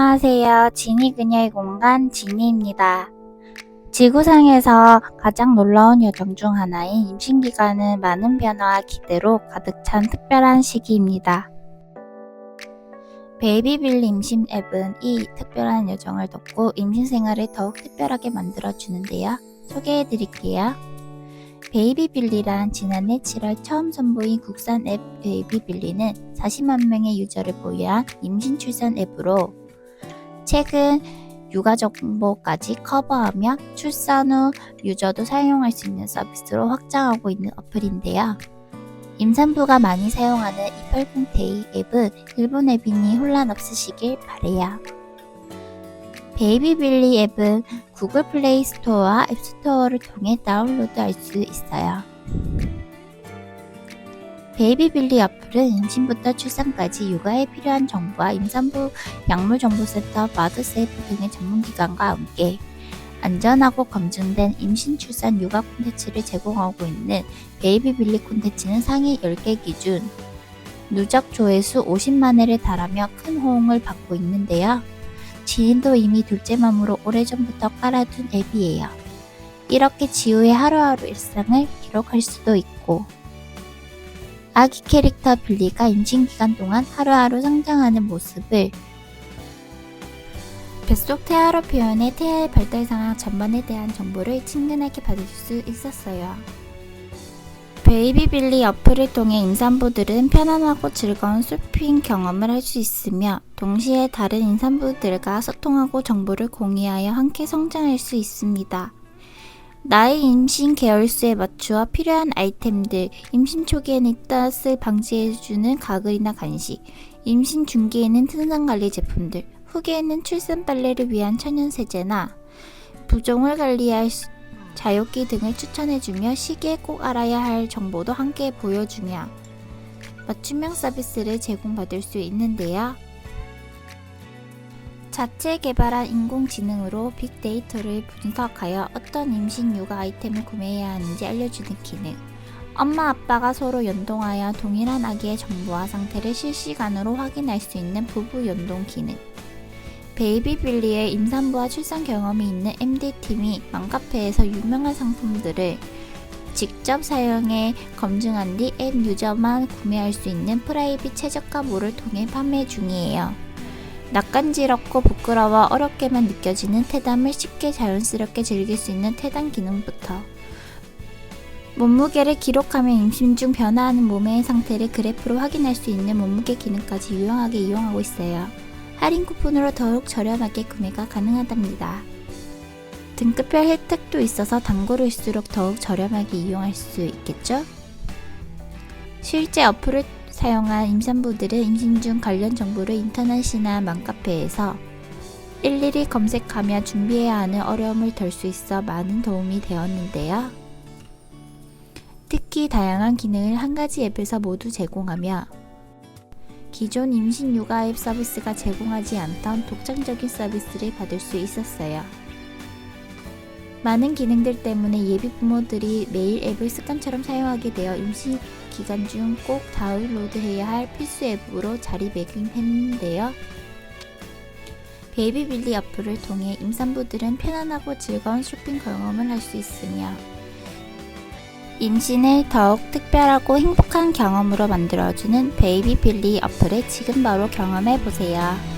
안녕하세요. 지니 그녀의 공간 지니입니다. 지구상에서 가장 놀라운 여정 중 하나인 임신 기간은 많은 변화와 기대로 가득 찬 특별한 시기입니다. 베이비빌리 임신 앱은 이 특별한 여정을 덮고 임신 생활을 더욱 특별하게 만들어 주는데요. 소개해 드릴게요. 베이비빌리란 지난해 7월 처음 선보인 국산 앱 베이비빌리는 40만 명의 유저를 보유한 임신 출산 앱으로 최근 육아 정보까지 커버하며 출산 후 유저도 사용할 수 있는 서비스로 확장하고 있는 어플인데요. 임산부가 많이 사용하는 이펄풍테이 앱은 일본 앱이니 혼란 없으시길 바래요. 베이비빌리 앱은 구글 플레이 스토어와 앱 스토어를 통해 다운로드할 수 있어요. 베이비빌리 어플은 임신부터 출산까지 육아에 필요한 정보와 임산부 약물정보센터, 마드세이프 등의 전문기관과 함께 안전하고 검증된 임신, 출산, 육아 콘텐츠를 제공하고 있는 베이비빌리 콘텐츠는 상위 10개 기준 누적 조회수 50만 회를 달하며 큰 호응을 받고 있는데요. 지인도 이미 둘째 맘으로 오래전부터 깔아둔 앱이에요. 이렇게 지우의 하루하루 일상을 기록할 수도 있고 아기 캐릭터 빌리가 임신 기간 동안 하루하루 성장하는 모습을 뱃속 태아로 표현해 태아의 발달 상황 전반에 대한 정보를 친근하게 받을 수 있었어요. 베이비 빌리 어플을 통해 임산부들은 편안하고 즐거운 쇼핑 경험을 할 수 있으며 동시에 다른 임산부들과 소통하고 정보를 공유하여 함께 성장할 수 있습니다. 나의 임신 계열수에 맞추어 필요한 아이템들, 임신 초기에는 입덧을 방지해주는 가글이나 간식, 임신 중기에는 트장 관리 제품들, 후기에는 출산 빨래를 위한 천연 세제나 부종을 관리할 수- 자욕기 등을 추천해주며 시기에 꼭 알아야 할 정보도 함께 보여주며 맞춤형 서비스를 제공받을 수 있는데요. 자체 개발한 인공지능으로 빅데이터를 분석하여 어떤 임신 육아 아이템을 구매해야 하는지 알려주는 기능. 엄마 아빠가 서로 연동하여 동일한 아기의 정보와 상태를 실시간으로 확인할 수 있는 부부 연동 기능. 베이비 빌리의 임산부와 출산 경험이 있는 MD팀이 맘카페에서 유명한 상품들을 직접 사용해 검증한 뒤 앱 유저만 구매할 수 있는 프라이빗 최저가 몰을 통해 판매 중이에요. 낯간지럽고 부끄러워 어렵게만 느껴지는 태담을 쉽게 자연스럽게 즐길 수 있는 태담 기능부터 몸무게를 기록하며 임신 중 변화하는 몸의 상태를 그래프로 확인할 수 있는 몸무게 기능까지 유용하게 이용하고 있어요. 할인 쿠폰으로 더욱 저렴하게 구매가 가능하답니다. 등급별 혜택도 있어서 단골일수록 더욱 저렴하게 이용할 수 있겠죠? 실제 어플을 사용한 임산부들은 임신 중 관련 정보를 인터넷이나 맘카페에서 일일이 검색하며 준비해야 하는 어려움을 덜 수 있어 많은 도움이 되었는데요. 특히 다양한 기능을 한 가지 앱에서 모두 제공하며 기존 임신 육아 앱 서비스가 제공하지 않던 독창적인 서비스를 받을 수 있었어요. 많은 기능들 때문에 예비 부모들이 매일 앱을 습관처럼 사용하게 되어 임신 기간 중 꼭 다운로드해야 할 필수 앱으로 자리매김했는데요. 베이비빌리 어플을 통해 임산부들은 편안하고 즐거운 쇼핑 경험을 할 수 있으며 임신을 더욱 특별하고 행복한 경험으로 만들어주는 베이비빌리 어플을 지금 바로 경험해 보세요.